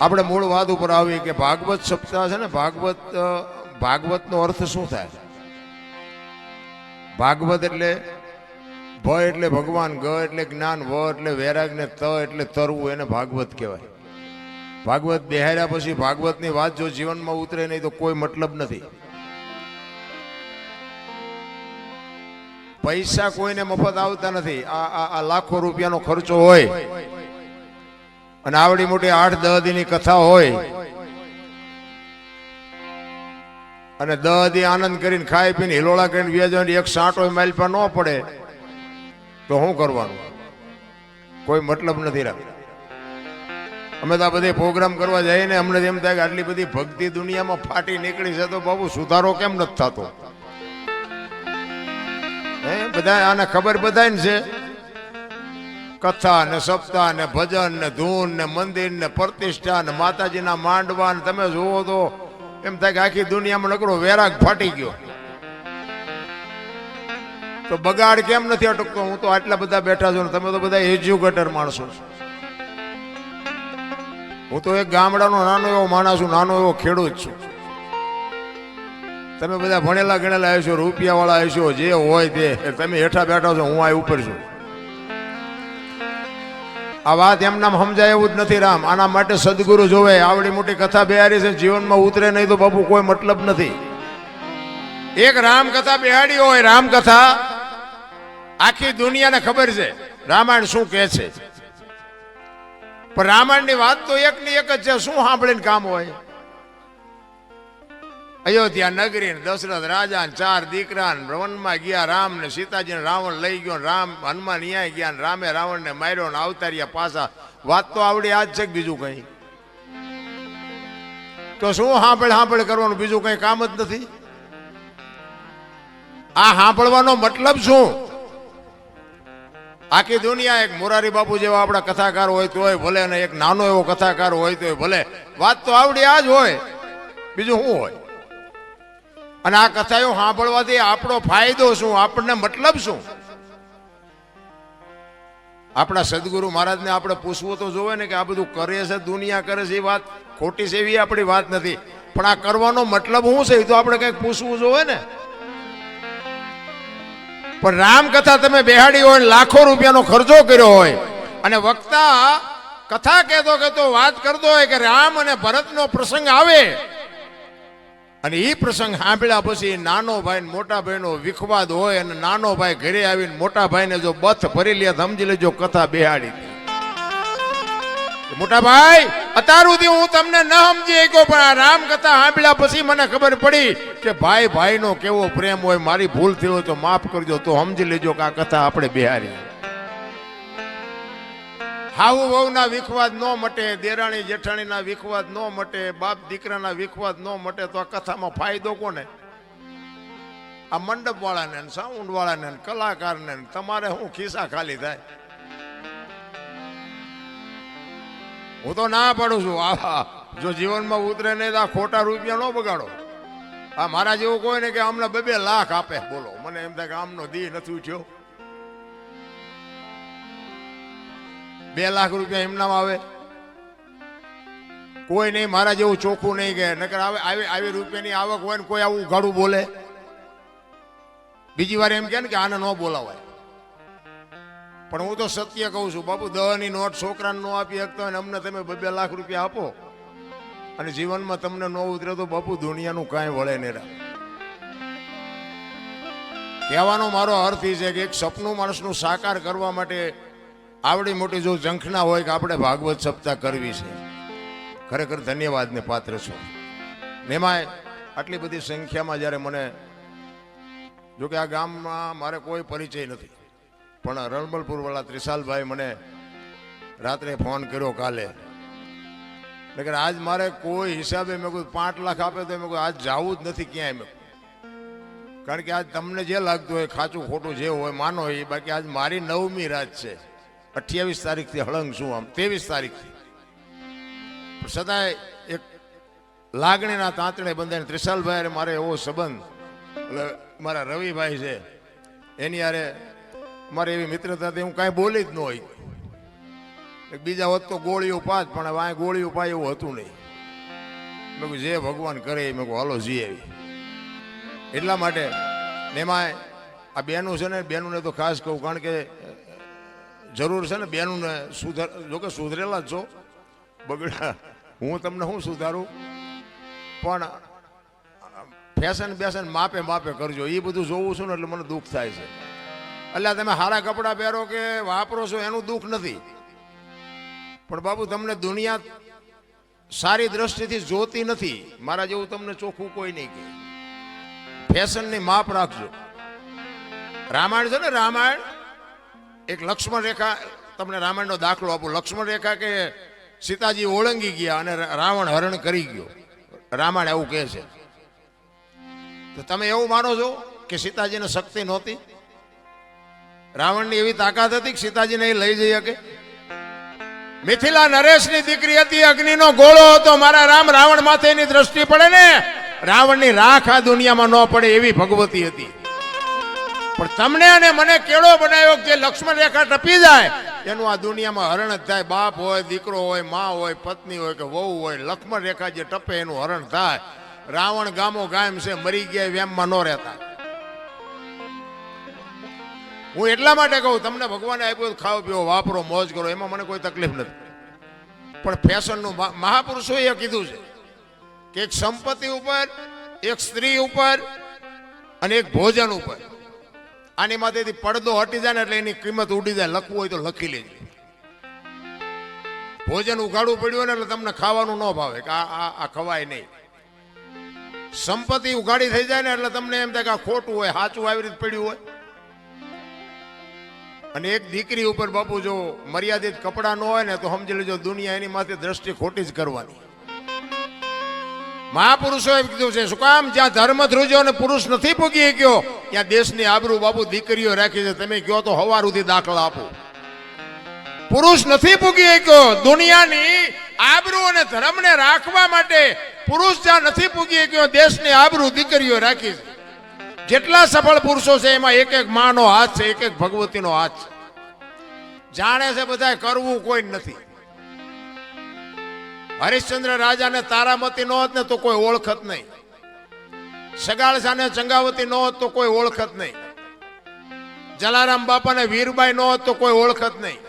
આપણે મૂળ વાત ઉપર આવીએ કે ભાગવત સપ્તાહ છે ને, ભાગવત ભાગવતનો અર્થ શું થાય? ભાગવત એટલે ભ એટલે ભગવાન, ગ એટલે જ્ઞાન, વ એટલે વૈરાગ ને ત એટલે તરવું, એને ભાગવત કહેવાય. ભાગવત બેહાર્યા પછી ભાગવતની વાત જો જીવનમાં ઉતરે નહીં તો કોઈ મતલબ નથી. પૈસા કોઈને મફત આવતા નથી. આ આ લાખો રૂપિયાનો ખર્ચો હોય. અને આવડી મોટી આઠ દહ દીની કથા હોય. અને દહ દી આનંદ કરીને ખાઈ પીને હિલોળા કરીને વ્યાજવાની એક સાંટો માઇલ પર ન પડે, તો શું કરવાનું? કોઈ મતલબ નથી રાખતા. અમે તો આ બધે પ્રોગ્રામ કરવા જઈએ ને અમને એમ થાય કે આટલી બધી ભક્તિ દુનિયામાં ફાટી નીકળી છે તો બાબુ સુધારો કેમ નથી થતો? હે બધા આને ખબર બધાને છે. કથા ને સપ્તાહ ને ભજન ને ધૂન ને મંદિર ને પ્રતિષ્ઠા ને માતાજીના માંડવા ને તમે જુઓ તો એમ થાય કે આખી દુનિયામાં નકરો વેરાગ ફાટી ગયો. તો બગાડ કેમ નથી અટકતો? હું તો આટલા બધા બેઠા છું તમે તો બધા એજ્યુકેટર માણસો છો. હું તો એક ગામડાનો નાનો એવો માણસ છું, નાનો એવો ખેડૂત છું. તમે બધા ભણેલા ગણેલા હશો રૂપિયા વાળા છો જે હોય તે. તમે હેઠા બેઠા છો, હું આ ઉપર છું. આ વાત એમનામ સમજાય એવું જ નથી રામ. આના માટે સદગુરુ જોવે. આવડી મોટી કથા બેહારી છે. જીવનમાં ઉતરે નહીં તો બાપુ કોઈ મતલબ નથી. એક રામ કથા બિહાડી હોય રામ કથા આખી દુનિયાને ખબર છે. રામાયણ શું કહે છે? પણ રામાયણની વાત તો એક ની એક જ છે. શું સાંભળીને કામ હોય? અયોધ્યા નગરી દશરથ રાજા ચાર દીકરા વનમાં ગયા રામ ને સીતાજી રાવણ લઈ ગયો, રામ હનુમાન અહીંયા ગયા ને રામે રાવણ ને માર્યો ને અવતાર્યા પાછા. વાત તો આવડી, આજ છે કે બીજું કઈ? તો શું હાંભળ હાંભળ કરવાનું, બીજું કઈ કામ જ નથી? આ હાંભળવાનો મતલબ શું? આખી દુનિયા એક મોરારી બાપુ જેવા આપણા કથાકાર હોય તો હોય ભલે અને એક નાનો એવો કથાકાર હોય તો ભલે. વાત તો આવડી આ જ હોય. બીજું શું હોય? અને આ કથાઓ સાંભળવાથી આપણો ફાયદો શું? આપણને મતલબ શું? આપણા સદગુરુ મહારાજને આપણે પૂછવું તો જોવે ને કે આ બધું કરે છે, દુનિયા કરે છે, એ વાત ખોટી છે એવી આપણી વાત નથી. પણ આ કરવાનો મતલબ શું છે એ તો આપણે કંઈક પૂછવું જોવે ને. પણ રામકથા તમે બેહાડી હોય લાખો રૂપિયાનો ખર્ચો કર્યો હોય અને વક્તા કથા કહેતો કહેતો વાત કરતો હોય કે રામ અને ભરતનો પ્રસંગ આવે અને એ પ્રસંગ સાંભળ્યા પછી નાનો ભાઈ ને મોટા ભાઈનો વિખવાદ હોય અને નાનો ભાઈ ઘરે આવીને મોટા ભાઈને જો બથ ભરી લે સમજી લેજો કથા બેહાડી મોટા ભાઈ, અત્યાર સુધી હું તમને ન સમજી ગયો પણ આ રામ કથા સાંભળ્યા પછી મને ખબર પડી કે ભાઈ, ભાઈનો કેવો પ્રેમ હોય, મારી ભૂલ થઈ હોય તો માફ કરજો, તો સમજી લેજો કે આ કથા આપણે બેહારી હાઉ વહુના વિખવાદ ન મટે, દેરાણી જેઠાણીના વિખવાદ ન મટે, બાપ દીકરાના વિખવાદ ન મટે, તો આ કથામાં ફાયદો કોને? આ મંડપ વાળાને સાઉન્ડ વાળાને કલાકારને તમારે હું ખિસ્સા ખાલી થાય? હું તો ના પાડું છું. આ જો જીવનમાં ઉતરે નહીં તો આ ખોટા રૂપિયા ન બગાડો. આ મારા જેવું કોઈ ને કે આમને બે બે લાખ આપે, બોલો. મને એમ થાય કે આમનો દી નથી ઉઠ્યો. બે લાખ રૂપિયા એમનામ આવે. કોઈ નહીં, મારા જેવું ચોખ્ખું નહીં કે. નકર આવે, આવી આવી રૂપિયાની આવક હોય ને કોઈ આવું ઉઘાડું બોલે. બીજી વાર એમ કે ને કે આને ન બોલાવાય. પણ હું તો સત્ય કહું છું, બાપુ દવાની નોટ છોકરાને ન આપી શકતો હોય અમને તમે બે લાખ રૂપિયા આપો. અને જીવનમાં તમને ન ઉતરે તો બાપુ, દુનિયાનું કાંઈ વળે નહીં કહેવાનો મારો અર્થ એ છે કે એક સપનું માણસનું સાકાર કરવા માટે આવડી મોટી જો ઝંખના હોય કે આપણે ભાગવત સપ્તાહ કરવી છે, ખરેખર ધન્યવાદને પાત્ર છો. એમાં આટલી બધી સંખ્યામાં જ્યારે મને, જો કે આ ગામમાં મારે કોઈ પરિચય નથી, પણ રણમલપુરવાળા ત્રિશાલભાઈ મને રાત્રે ફોન કર્યો કાલે. નકર આજ મારે કોઈ હિસાબે મેં કોઈ પાંચ લાખ આપે તો મેં કોઈ આજ જવું જ નથી ક્યાંય મેં. કારણ કે આજ તમને જે લાગતું હોય, ખાચું ખોટું જે હોય, માનો એ, બાકી આજ મારી નવમી રાત છે. અઠ્યાવીસ તારીખથી હળંગ છું આમ, ત્રેવીસ તારીખથી. સદાય એક લાગણીના તાંતણે બંધાઈને ત્રિશાલભાઈ મારે એવો સંબંધ, એટલે મારા રવિભાઈ છે, એની હારે મારે એવી મિત્રતાથી હું કાંઈ બોલી જ ન હોય. બીજા વખત તો ગોળીઓ પાત, પણ હવે ગોળીઓ પાય એવું હતું નહીં. મેં કહું જે ભગવાન કરે એ, મેં કહું હાલો, જી આવી. એટલા માટે એમાં આ બેનું છે ને, બેનુંને તો ખાસ કહું, કારણ કે જરૂર છે ને બેનુંને સુધાર, જોકે સુધરેલા જ છો. બગડા, હું તમને શું સુધારું? પણ, ફેશન બેશન માપે માપે કરજો. એ બધું જોવું છું ને એટલે મને દુઃખ થાય છે. એટલે તમે સારા કપડાં પહેરો કે વાપરો છો એનું દુઃખ નથી. પણ બાબુ, તમને દુનિયા સારી દ્રષ્ટિથી જોતી નથી. મારા જેવું તમને ચોખ્ખું કોઈ નહીં કે ફેશનની માપ રાખજો. રામાયણ છે ને રામાયણ? એક લક્ષ્મણ રેખા તમને રામાયણનો દાખલો આપું. લક્ષ્મણ રેખા કે સીતાજી ઓળંગી ગયા અને રાવણ હરણ કરી ગયો. રામાયણ એવું કહે છે. તો તમે એવું માનો છો કે સીતાજીને શક્તિ નહોતી? રાવણની એવી તાકાત હતી કે સીતાજીને એ લઈ જઈ શકે? મિથિલા નરેશની દીકરી હતી, અગ્નિનો ગોળો હતો. મારા રામ રાવણ માથે એની દ્રષ્ટિ પડે ને? રાવણની રાખ આ દુનિયામાં ન પડે એવી ભગવતી હતી. પણ તમને અને મને કેળો બનાવ્યો કે લક્ષ્મણ રેખા ટપી જાય? એનું આ દુનિયામાં હરણ જ થાય. બાપ હોય, દીકરો હોય, મા હોય, પત્ની હોય કે વહુ હોય, લક્ષ્મણ રેખા જે ટપે એનું હરણ થાય. રાવણ ગામો ગામ છે, મરી ગયા વેમમાં ન રહેતા. હું એટલા માટે કહું, તમને ભગવાને આપ્યું ખાવ પીઓ, વાપરો, મોજ કરો, એમાં મને કોઈ તકલીફ નથી. પણ ફેશનનું મહા- મહાપુરુષોએ કીધું છે કે એક સંપત્તિ ઉપર, એક સ્ત્રી ઉપર અને એક ભોજન ઉપર. આની માથેથી પડદો હટી જાય ને એટલે એની કિંમત ઉડી જાય. લખવું હોય તો લખી લેજો. ભોજન ઉઘાડવું પડ્યું હોય ને એટલે તમને ખાવાનું ન ભાવે, કે આ આ ખવાય નહીં. સંપત્તિ ઉઘાડી થઈ જાય ને એટલે તમને એમ થાય કે ખોટું હોય, સાચું આવી રીતે પડ્યું હોય. અને એક દીકરી ઉપર બાપુ જો મર્યાદિત કપડાં ન હોય ને તો સમજી લેજો દુનિયા એની માથે દ્રષ્ટિ ખોટી જ કરવાની. મહાપુરુષોએ કીધું છે, શું કામ? જ્યાં ધર્મ ધ્રુજો અને પુરુષ નથી પૂગી ગયો, ત્યાં દેશની આબરૂ બાબુ દીકરીઓ રાખી છે. તમે કહો તો હવા સુધી દાખલા આપો. પુરુષ નથી પૂગી ગયો. દુનિયાની આબરૂ અને ધર્મને રાખવા માટે પુરુષ જ્યાં નથી પૂગી ગયો, દેશની આબરૂ દીકરીઓ રાખી છે. જેટલા સફળ પુરુષો છે, એમાં એક એક માનો હાથ છે, એક એક ભગવતીનો હાથ છે. જાણે છે બધા કરવું કોઈ નથી. હરિશ્ચંદ્ર રાજાને તારામતી નો ને તો કોઈ ઓળખત નહીં. સગાળ સાને ચંગાવતી નો હોત તો કોઈ ઓળખત નહીં. જલારામ બાપાને વીરબાઈ નો હોત તો કોઈ ઓળખત નહીં.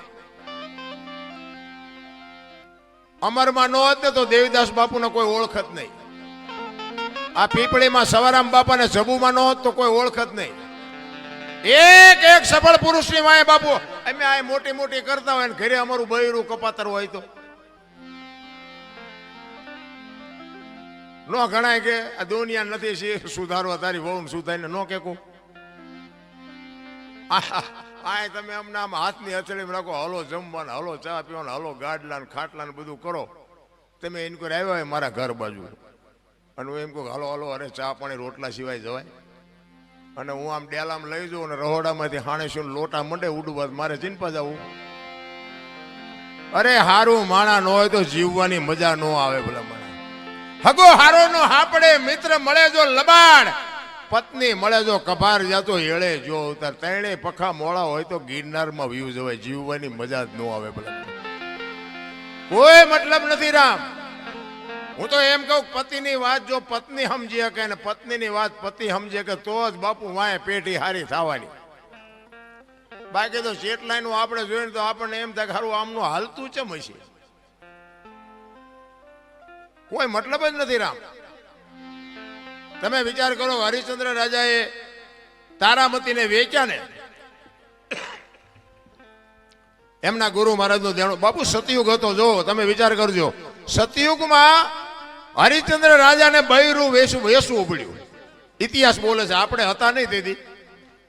અમરમાં નો હોત ને તો દેવીદાસ બાપુને કોઈ ઓળખત નહીં. આ પીપળીમાં સવારામ બાપાને જબુમાં ન હોત તો કોઈ ઓળખત નહીં. એક એક સફળ પુરુષની માય બાપુ, અમે આ મોટી મોટી કરતા હોય ને ઘરે અમારું બૈરું કપાતર હોય તો. નો ગણાય કે આ દુનિયા નથી છે સુધારવા તારી વહુ સુધારીને નો કે કહું આ તમે અમને આમ હાથની હથેળી રાખો, હલો જમવાનું, હલો ચા પીવાના, હલો ગાડલા ને ખાટલા ને બધું કરો. તમે એની કોઈ આવ્યા હોય મારા ઘર બાજુ. અને હું એમ કહું હલો, હાલો, અરે ચા પાણી રોટલા સિવાય જવાય. અને હું આમ ડેલામ લઈ જાઉં અને રહોડામાંથી હાણેશું લોટા મંડે ઉડવા, મારે ચિંપા જવું. અરે હારું, માણા ન હોય તો જીવવાની મજા ન આવે ભલા હગો હારો નો હાપડે મિત્ર મળે જો લબાડ પત્ની મળે જો કભાર જાતો હેળે જો ઉતાર. તેણે પખા મોળા હોય તો ગિરનારમાં વ્યૂ જવાય. જીવવાની મજા જ ન આવે ભલે. કોઈ મતલબ નથી રામ. હું તો એમ કહું પતિની વાત જો પત્ની સમજી શકે ને પત્નીની વાત પતિ સમજે કે તો જ બાપુ વાય પેઢી હારી થવાની. બાકી તો શેટલાઈનું આપણે જોઈને તો આપણને એમ થાય હારું, આમનું હાલતું ચમ હશે? કોઈ મતલબ જ નથી રામ. તમે વિચાર કરો, હરિશ્ચંદ્ર રાજાએ તારામતીને વેચ્યા ને, એમના ગુરુ મહારાજનું દેણું બાપુ, સતયુગ હતો, જો, તમે વિચાર કરજો. સતયુગમાં હરિશ્ચંદ્ર રાજાને બૈરું વેસું વેસવું પડ્યું ઇતિહાસ બોલે છે, આપણે હતા નહીં તેથી.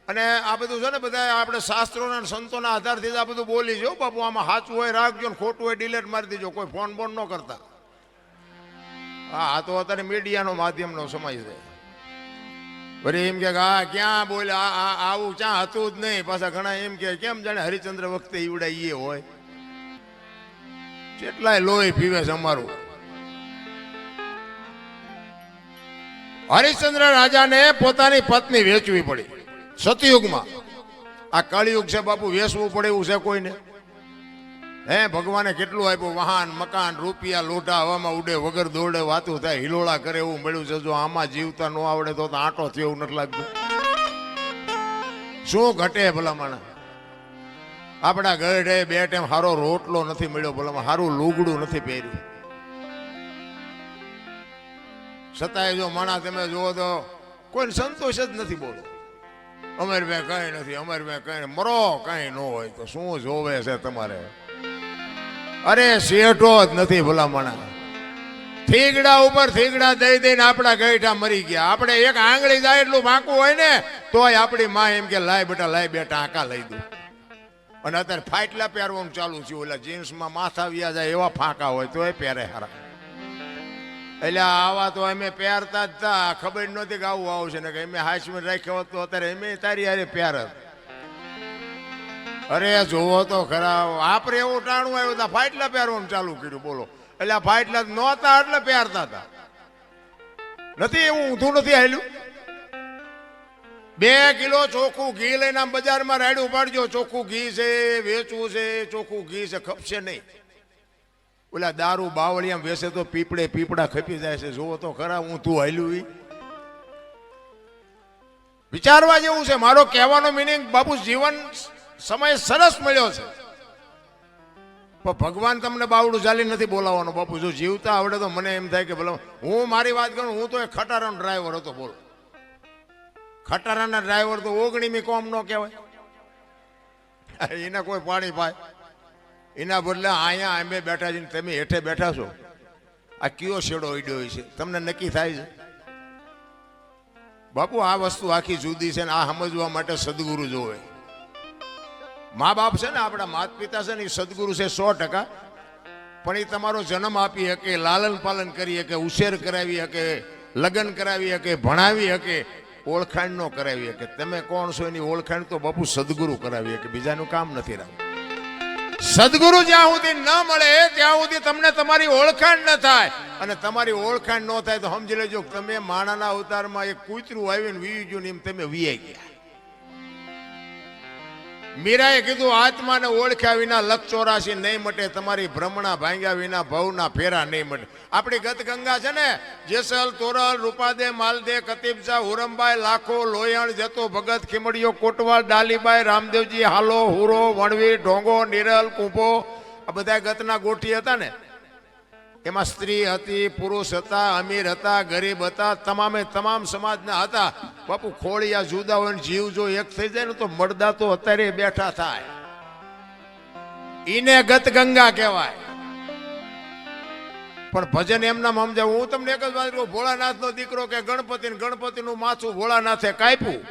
અને આ બધું છે ને બધા આપણે શાસ્ત્રોના સંતોના આધારથી આ બધું બોલી જો બાપુ, આમાં સાચું હોય, રાખજો ને ખોટું હોય ડિલેટ મારી દેજો, કોઈ ફોન બોન ન કરતા. હા તો અત્યારે મીડિયાનો માધ્યમનો સમય છે. વળી એમ કે આ ક્યાં બોલે? આવું ક્યાં હતું જ નહીં. પાછા ઘણા એમ કે કેમ જાણે હરિચંદ્ર વખતે ઈવડાઈએ હોય? કેટલાય લોહી પીવે છે અમારું. હરિશ્ચંદ્ર રાજાને પોતાની પત્ની વેચવી પડી સતયુગમાં. આ કળિયુગ છે બાપુ, વેચવું પડે એવું છે કોઈને? હે, ભગવાને કેટલું આપ્યું? વાહન, મકાન, રૂપિયા લોટા હવામાં ઉડે, વગર દોડે, વાતું થાય, હિલોળા કરે એવું મળ્યું છે. જો આમાં જીવતા ન આવડે તો આંટો થયો નથી લાગતું. શું ઘટે ભલામણ? આપણા ગઢે બે ટાઈમ સારો રોટલો નથી મળ્યો ભલામણ. સારું લુગડું નથી પહેર્યું. છતાંય જો માણા તમે જુઓ તો કોઈને સંતોષ જ નથી બોલો. અમર ભાઈ કઈ નથી, અમર ભાઈ કઈ. મરો કઈ ન હોય તો શું જોવે છે તમારે? અરે શેઠો જ નથી ભલામણા. થીગડા ઉપર થીગડા દઈ દઈને આપણા ગઈઠા મરી ગયા. આપણે એક આંગળી જાય એટલું વાંકું હોય ને, તોય આપણી માં એમ કે, લાય બેટા લાય બેટા, આંકા લઈ દઉં. અને અત્યારે ફાટલા પહેરવાનું ચાલુ છે ઓલા જીન્સમાં માથા વ્યા જાય એવા ફાંકા હોય, તોય પહેરે હારા. એટલે આવા તો અમે પહેરતા જ તા. ખબર નહોતી કે આવું આવશે. ને કે અમે હાઈસમાં રાખ્યો હતો અત્યારે અમે તારી હારે પહેરત. અરે જોવો તો ખરા આપણે એવું ટાણું આવ્યું હતા ફાટલા પહેરવાનું ચાલુ કર્યું, બોલો. એટલે આ ફાટલા નહોતા, એટલે પહેરતા હતા નથી, એવું ઊંધું નથી આવેલું બે કિલો ચોખ્ખું ઘી લઈને આમ બજારમાં રાયડું પાડજો, ચોખ્ખું ઘી છે, વેચવું છે, ચોખ્ખું ઘી છે, ખપશે નહીં. ઓલા દારૂ બાવળિયામ વેસે તો પીપળે પીપળા ખપી જાય છે જોવો તો ખરા હું તું હાલ્યું વિચારવા જેવું છે, મારો કહેવાનો મિનિંગ બાપુ જીવન સમય સરસ મળ્યો છે. પણ ભગવાન તમને બાવડું ચાલી નથી બોલાવવાનો બાપુ. જો જીવતા આવડે તો મને એમ થાય કે ભલે હું મારી વાત કરું, હું તો એ ખટારાનો ડ્રાઈવર હતો, બોલો. ખટારાના ડ્રાઈવર તો ઓગણીમી કોમ નો કહેવાય. એને કોઈ પાણી પાય. એના બદલે અહીંયા અમે બેઠા છીએ તમે હેઠે બેઠા છો. આ કયો શેડો ઈડ્યો છે? તમને નક્કી થાય છે? બાપુ, આ વસ્તુ આખી જુદી છે ને આ સમજવા માટે સદગુરુ જોવે. મા બાપ છે ને, આપણા માત પિતા છે ને એ સદગુરુ છે સો ટકા. પણ એ તમારો જન્મ આપી શકે, લાલન પાલન કરી શકે, ઉછેર કરાવી શકે, લગ્ન કરાવી શકે, ભણાવી શકે, ઓળખાણ નો કરાવી શકે. તમે કોણ છો એની ઓળખાણ તો બાપુ સદગુરુ કરાવી શકે, બીજાનું કામ નથી રાખવું. સદગુરુ જ્યાં સુધી ન મળે, ત્યાં સુધી તમને તમારી ઓળખાણ ન થાય. અને તમારી ઓળખાણ ન થાય તો સમજી લેજો તમે માણાના અવતારમાં એક કૂતરું આવીને વી ગયું ને એમ તમે વીઆઈ ગયા. મીરાએ કીધું, આત્માને ઓળખ્યા વિના લક ચોરાશી નહીં મટે, તમારી ભ્રમણા ભાંગ્યા વિના ભવના ફેરા નહીં મટે. આપણી ગત ગંગા છે ને, જેસલ, તોરલ, રૂપાદે, માલદે, કતીબજા હુરમભાઈ લાખો, લોયણ, જતો ભગત ખીમડીયો કોટવાલ ડાલીબાઈ, રામદેવજી, હાલો, હુરો, વણવીર, ઢોંગો, નિરલ, કુંભો, આ બધા ગતના ગોઠી હતા ને. એમાં સ્ત્રી હતી, પુરુષ હતા, અમીર હતા, ગરીબ હતા, તમામે તમામ સમાજના હતા. બાપુ, ખોળિયા જુદા હોય જીવ જો એક થઈ જાય ને તો મળદા તો અત્યારે બેઠા થાય. ઈને ગત ગંગા કહેવાય. પણ ભજન એમના સમજાવું. હું તમને એક જ વાત કહું ભોળાનાથ નો દીકરો કે ગણપતિ ગણપતિ નું માથું ભોળાનાથે કાપ્યું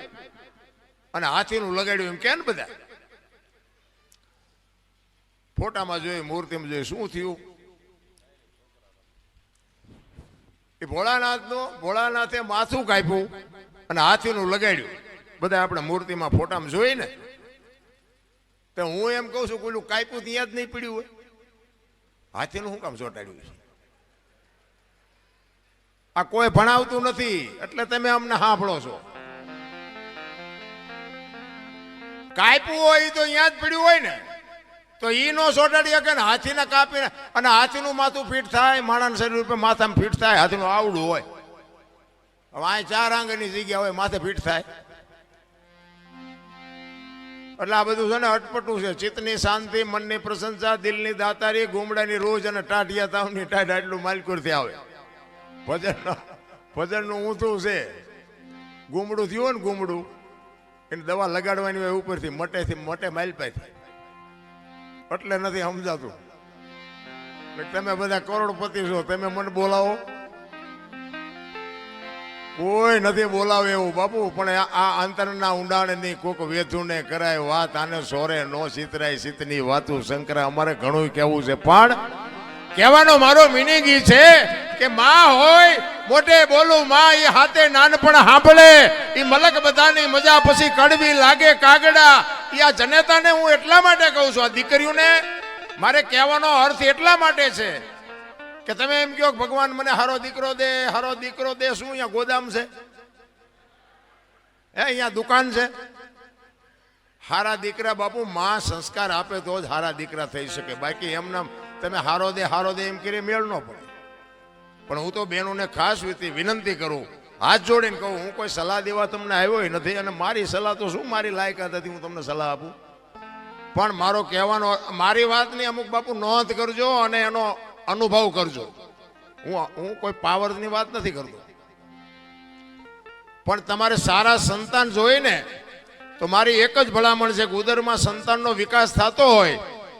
અને હાથીનું લગાડ્યું એમ કે બધા? ફોટામાં જોઈ મૂર્તિમાં જોઈ શું થયું? એ ભોળાનાથનું, ભોળાનાથે માથું કાપ્યું અને હાથીનું લગાડ્યું. બધા આપણે મૂર્તિમાં ફોટામાં જોઈ ને તો હું એમ કહું છું પેલું કાપ્યું ત્યાં જ નહીં પડ્યું હોય. હાથીનું શું કામ ચોંટાડ્યું છે? આ કોઈ ભણાવતું નથી, એટલે તમે અમને સાંભળો છો. કાપ્યું હોય તો અહીંયા જ પડ્યું હોય ને. તો એ નો સોટાડી શકે ને હાથીને કાપીને અને હાથીનું માથું ફીટ થાય, માણસ શરીર ઉપર માથામાં ફીટ થાય, હાથીનું આવડું હોય. હવે આ ચાર આંગળની જગ્યા હોય, માથે ફીટ થાય. એટલે આ બધું છે ને અટપટું છે. ચિત્તની શાંતિ, મનની પ્રશંસા, દિલની દાતારી, ગુમડાની રોજ અને ટાઢિયા તાવની ટાઢ આટલું માલકુરથી આવે. ભજન ભજનનું ઊંધું છે. ગુમડું થયું ને ગુમડું, એને દવા લગાડવાની હોય ઉપરથી, મટેથી, મટે માલપાથી એટલે નથી સમજાતું. તમે બધા કરોડપતિ છો, તમે મને બોલાવો. કોઈ નથી બોલાવે એવું, બાપુ, પણ આ- અંતરના અંતરના ઊંડાણની કોક વેધુને કરાય, વાત આને સોરે નો સિતરાય સિતની વાતું શંકરા અમારે ઘણું કેવું છે. પણ કહેવાનો મારો મિનિંગ છે કે માં હોય મોટે બોલું, માં એ હાથે નાનપણ સાંભળે. એ મલક બધાની મજા પછી કડવી લાગે કાગડા ઈ આ જનેતાને હું એટલા માટે કહું છું, આ દીકરીઓને મારે કહેવાનો અર્થ એટલા માટે છે કે તમે એમ કહો ભગવાન મને હારો દીકરો દે, હારો દીકરો દે, શું અહીંયા ગોદામ છે? હે, અહીંયા દુકાન છે? હારા દીકરા બાપુ, માં સંસ્કાર આપે તો જ હારા દીકરા થઈ શકે. બાકી એમના તમે હારો દે હારો દે એમ કરી મેળ ન પડે. પણ હું તો બહેનોને ખાસ રીતે વિનંતી કરું હાથ જોડીને કહું, હું કોઈ સલાહ દેવા તમને આવ્યો નથી અને મારી સલાહ તો શું મારી લાયકાત હતી હું તમને સલાહ આપું? પણ મારો કહેવાનો, મારી વાતની અમુક બાપુ નોંધ કરજો અને એનો અનુભવ કરજો. હું હું કોઈ પાવરની વાત નથી કરતો. પણ તમારે સારા સંતાન જોઈને તો મારી એક જ ભલામણ છે કે ઉદરમાં સંતાનનો વિકાસ થતો હોય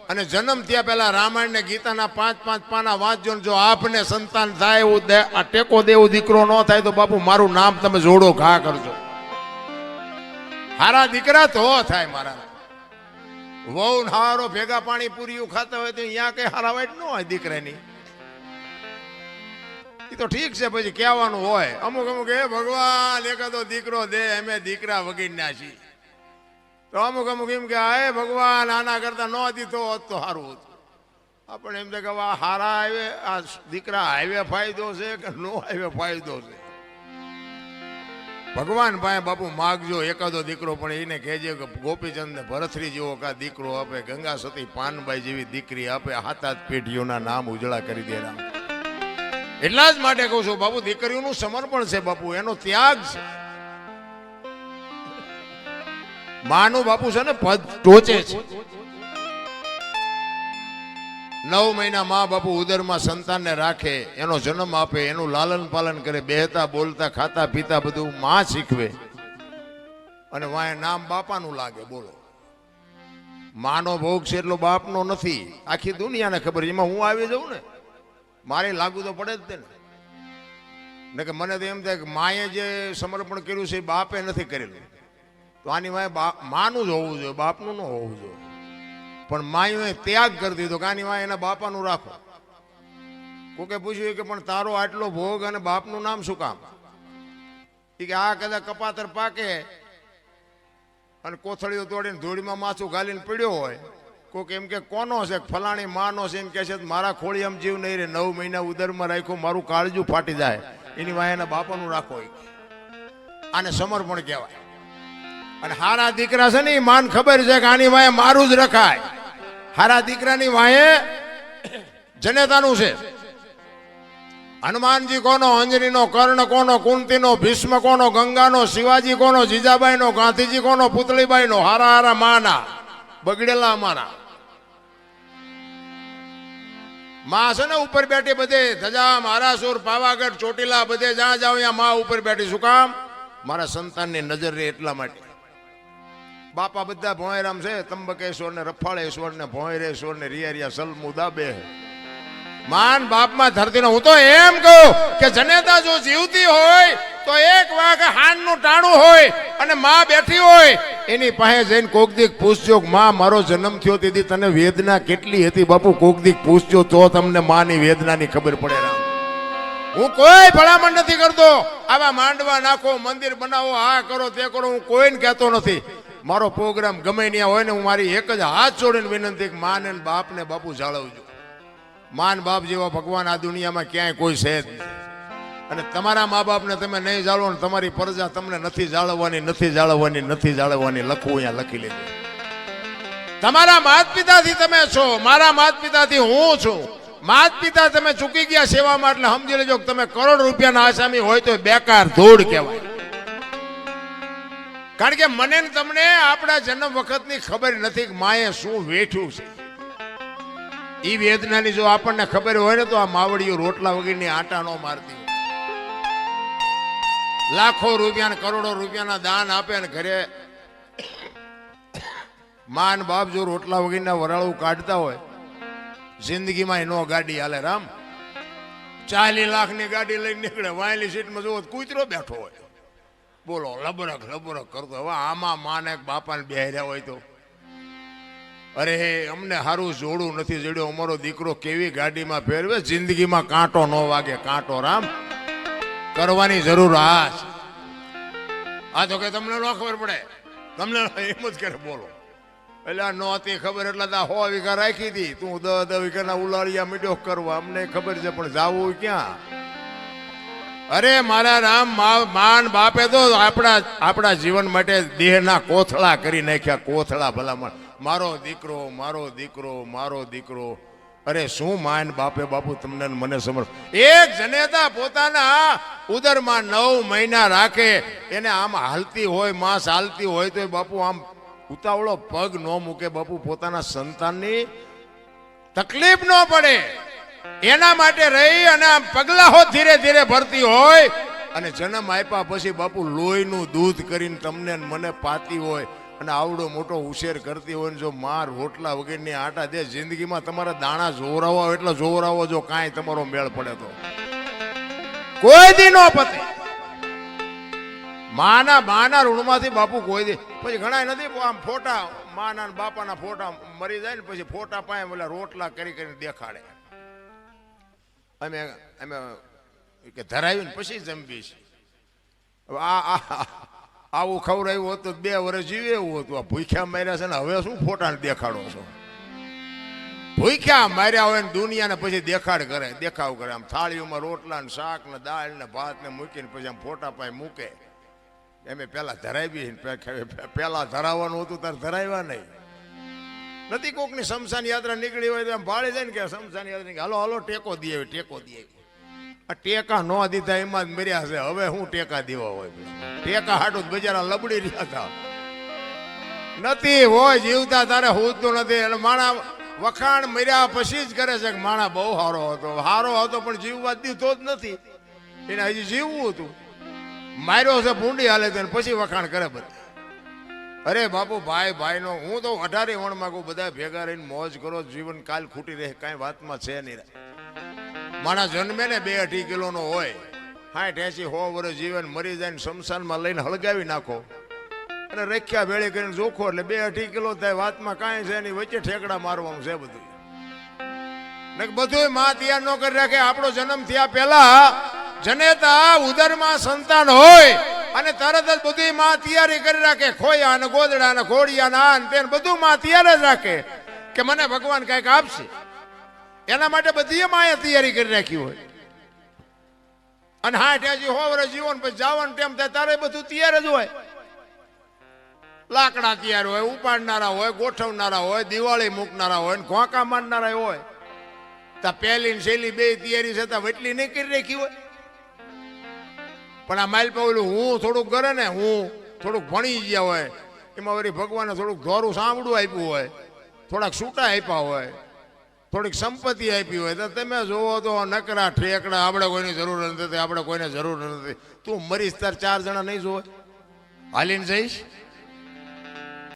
અને જન્મ થયા પહેલાં રામાયણ ને ગીતાના પાંચ પાંચ પાના વાંચજો જો આપને સંતાન થાય એવું આ ટેકો દેવું દીકરો ન થાય તો બાપુ મારું નામ તમે જોડો ઘા કરજો. હારા દીકરા તો થાય મારા વહુ હારો ભેગા પાણી પૂરીયું ખાતા હોય તો અહીંયા કઈ હારા વાઈટ ન હોય દીકરાની. એ તો ઠીક છે, પછી કહેવાનું હોય. અમુક અમુક એ ભગવાન, એકાદો દીકરો દે અમે દીકરા વગીરના છીએ. તો અમુક અમુક એમ કે, હે ભગવાન, આના કરતા ન દીધો હોત તો સારું હતું. આપણે એમ કે આ હારા આવે આ દીકરા હાઈવે ફાયદો છે કે નો હાઈવે ફાયદો છે? ભગવાન ભાઈ બાપુ માગજો, એકાદો દીકરો પણ એને કહેજે કે, ગોપીચંદ ભરથરી જેવો કા દીકરો આપે, ગંગા સતી પાનબાઈ જેવી દીકરી આપે, હાથ હાથ પેઢીઓના નામ ઉજળા કરી દેરા એટલા જ માટે કહું છું, બાપુ, દીકરીઓનું સમર્પણ છે બાપુ, એનો ત્યાગ છે. માનું બાપુ છે ને, પદ ટોચે છે. નવ મહિના મા બાપુ ઉદરમાં સંતાનને રાખે, એનો જન્મ આપે, એનું લાલન પાલન કરે, બેહતા, બોલતા, ખાતા, પીતા બધું માં શીખવે. અને વાય નામ બાપાનું લાગે, બોલો. માનો ભોગ છે એટલો બાપનો નથી. આખી દુનિયાને ખબર. એમાં હું આવી જાઉં ને, મારે લાગુ તો પડે જ તે ને કે મને તો એમ થાય કે માએ જે સમર્પણ કર્યું છે એ બાપે નથી કરેલું. તો આની વાય માનું જ હોવું જોઈએ, બાપનું ન હોવું જોઈએ. પણ માયુએ ત્યાગ કરી દીધો કે આની વાય એના બાપાનું રાખો. કોકે પૂછ્યું કે પણ તારો આટલો ભોગ અને બાપનું નામ શું કામ? કે આ કદાચ કપાતર પાકે અને કોથળીઓ તોડીને ધૂળીમાં માથું ગાલીને પડ્યો હોય. કોક એમ કે કોનો છે? ફલાણી માનો છે? એમ કે છે, મારા ખોળી એમ જીવ નહીં રે, નવ મહિના ઉદરમાં રાખ્યો, મારું કાળજું ફાટી જાય. એની વાય એના બાપાનું રાખો અને સમર્પણ કહેવાય. અને હારા દીકરા છે ને એ માન ખબર છે કે આની વાય મારું જ રખાય. હારા દીકરાની વાંહે જનેતાનું છે. હનુમાનજી કોનો અંજનીનો કર્ણ કોનો, કુંતીનો, ભીષ્મ કોનો, ગંગાનો, શિવાજી કોનો, જીજાબાઈનો, ગાંધીજી કોનો, પુતળીબાઈનો, હારા હારા માના, બગડેલા અમારા. માં છે ને ઉપર બેઠી બધે ધજા મહારાસુર પાવાગઢ, ચોટીલા બધે જ્યાં જાઓ ત્યાં માં ઉપર બેઠી. શું કામ? મારા સંતાનની નજર રહે એટલા માટે. બાપા બધા ભોંયરામ છે તંબકેશ્વર ને રફાળેશ્વર ને ભોંયરેશ્વર ને રિયારિયા સલમુ દાબે માન બાપમાં ધરતીનો, હું તો એમ કહું કે જનેતા જો જીવતી હોય, તો એક વાઘ હાનનું ટાણું હોય અને માં બેઠી હોય, એની પાસે જઈને કોક દીક પૂછજો માં, મારો જન્મ થયો તેથી તને વેદના કેટલી હતી? બાપુ કોક દીક પૂછજો, તો તમને માની વેદનાની ખબર પડે રામ. હું કોઈ ભલામણ નથી કરતો. આવા માંડવા નાખો, મંદિર બનાવો, આ કરો, તે કરો, હું કોઈને કહેતો નથી. મારો પ્રોગ્રામ ગમે ત્યાં હોય ને હું મારી એક જ હાથ જોડીને વિનંતી કે માને બાપને બાપુ જાળવજો. માન બાપ જેવા ભગવાન આ દુનિયામાં ક્યાંય કોઈ છે જ અને તમારા મા બાપને તમે નહીં જાળવો ને તમારી પ્રજા તમને નથી જાળવવાની નથી જાળવવાની નથી જાળવવાની. લખવું અહીંયા લખી લેજો. તમારા માત પિતાથી તમે છો, મારા માત પિતાથી હું છું. માત પિતા તમે ચૂકી ગયા સેવામાં એટલે સમજી લેજો તમે કરોડ રૂપિયાના આસામી હોય તો બેકાર ધૂળ કહેવાય. કારણ કે મને તમને આપણા જન્મ વખતની ખબર નથી કે માએ શું વેઠ્યું છે. એ વેદનાની જો આપણને ખબર હોય ને તો આ માવડીઓ રોટલા વગરની આટા નો મારતી લાખો રૂપિયા કરોડો રૂપિયાના દાન આપે ને ઘરે માન બાપ જો રોટલા વગરના વરાળું કાઢતા હોય, જિંદગીમાં નો ગાડી હાલે રામ. ચાલી લાખની ગાડી લઈને નીકળે, વાયલી સીટમાં જુઓ કૂતરો બેઠો હોય. બોલો લબરક લબરક કરતો. હવે આમાં માને બાપાને બેહર્યા હોય તો? અરે, અમને સારું જોડું નથી જોડ્યું. અમારો દીકરો કેવી ગાડીમાં ફેરવે? જિંદગીમાં કાંટો ન વાગે. કાંટો રામ. કરવાની જરૂર આ છે. આ તો કે તમને ન ખબર પડે. તમને એમ જ કરે બોલો. એટલે ન નહોતી ખબર, એટલે તા હો વીઘા રાખી હતી તું દસ દસ વીઘાના ઉલાળિયા મીઠો કરવા. અમને ખબર છે, પણ જાવું ક્યાં? અરે, મારા રામ માન બાપે તો આપણા આપણા જીવન માટે દેહના કોથળા કરી નાખ્યા, કોથળા ભલામણ. મારો દીકરો મારો દીકરો મારો દીકરો. અરે, શું માન બાપે? બાપુ, તમને મને સમર એક જનેતા પોતાના ઉદરમાં નવ મહિના રાખે, એને આમ હાલતી હોય, માસ હાલતી હોય તો બાપુ આમ ઉતાવળો પગ ન મૂકે. બાપુ પોતાના સંતાનની તકલીફ ન પડે. એના માટે રહી અને આમ પગલાઓ ધીરે ધીરે ભરતી હોય અને જન્મ આપ્યા પછી બાપુ લોહીનું દૂધ કરીને તમને મને પાતી હોય અને આવડો મોટો ઉછેર કરતી હોય ને જો માર રોટલા વગેરેની આટા દે, જિંદગીમાં તમારા દાણા જોરાવો એટલો જોવરાવો જો કાંઈ તમારો મેળ પડે તો. કોઈ દી નો પતે. માના માના ઋણમાંથી બાપુ કોઈ દે પછી ઘણા નથી, આમ ફોટા, માના બાપાના ફોટા મરી જાય ને પછી ફોટા પાય, ઓલા રોટલા કરી કરીને દેખાડે. અમે અમે કે ધરાવ્યું પછી જમવી છે આ આવું ખવડાવ્યું હતું બે વર્ષ જીવે એવું હતું. આ ભૂખ્યા માર્યા છે ને હવે શું ફોટાને દેખાડો છો? ભૂખ્યા માર્યા હોય ને દુનિયાને પછી દેખાડ કરે, દેખાવ કરે. આમ થાળીઓમાં રોટલા ને શાક ને દાળ ને ભાત ને મૂકીને પછી આમ ફોટા પાસે મૂકે. એમે પેલા ધરાવી પેલા ધરાવવાનું હતું ત્યારે ધરાવ્યા નહીં. નથી કોકની શમશાન યાત્રા નીકળી હોય તો એમ ભાળી જાય ને કે શમશાન યાત્રા હાલો હાલો, ટેકો દે ટેકો દે આ ટેકા ન દીધા એમાં જ મર્યા છે. હવે હું ટેકા દેવા હોય ટેકા હાટું બજારા લબડી રહ્યા હતા. નથી હોય, જીવતા તારે હોતું નથી. એટલે માણા વખાણ મર્યા પછી જ કરે છે કે માણા બહુ સારો હતો. સારો હતો પણ જીવવા દીધો જ નથી. એને હજી જીવવું હતું. માર્યો છે ભૂંડી હાલે પછી વખાણ કરે બધા. અરે બાપુ, ભાઈ, ભાઈનો, હું તો અઢારે વણ માંગુ બધા ભેગા રહીને મોજ કરો, જીવન કાલ ખૂટી રહે, કાંઈ વાતમાં છે નહીં. મારા જન્મે ને બે અઢી કિલોનો હોય. સાઠ એસી હો વર્ષ જીવન મરી જાય ને શમશાનમાં લઈને હળગાવી નાખો. અને રેખ્યા ભેળી કરીને જોખો, એટલે બે અઢી કિલો થાય, વાતમાં કાંઈ છે નહીં, વચ્ચે ઠેકડા મારવાનું છે બધું. ને બધું માં તૈયાર ન કરી રાખે, આપણો જન્મ થયા પહેલા જનેતા ઉદરમાં સંતાન હોય. અને તરત જ બધી માં તૈયારી કરી રાખે. ખોયા ને ગોદડા ને ઘોડિયા ને આ ને તે બધું માં તૈયાર જ રાખે કે મને ભગવાન કંઈક આપશે. એના માટે બધી માએ તૈયારી કરી રાખી હોય. અને હા હજી હો વર્ષ જીવન પછી જવાનું ટેમ થાય તારે બધું તૈયાર જ હોય. લાકડા તૈયાર હોય, ઉપાડનારા હોય, ગોઠવનારા હોય, દિવાળી મૂકનારા હોય, ને ઘોંકા મારનારા હોય. તા પહેલી ને શૈલી બે તૈયારી છતાં વટલી નહીં કરી રાખી હોય. પણ આ માઇલ ઓલું હું થોડુંક કરે ને, હું થોડુંક ભણી ગયા હોય, એમાં વળી ભગવાને થોડુંક ધોરું સાંભળું આપ્યું હોય, થોડાક છૂટા આપ્યા હોય, થોડીક સંપત્તિ આપી હોય, તો તમે જોવો તો નકરા, ઠેકડા, આપણે કોઈની જરૂર નથી, આપણે કોઈને જરૂર નથી. તું મરીશ તાર ચાર જણા નહીં જોવે? હાલીને જઈશ?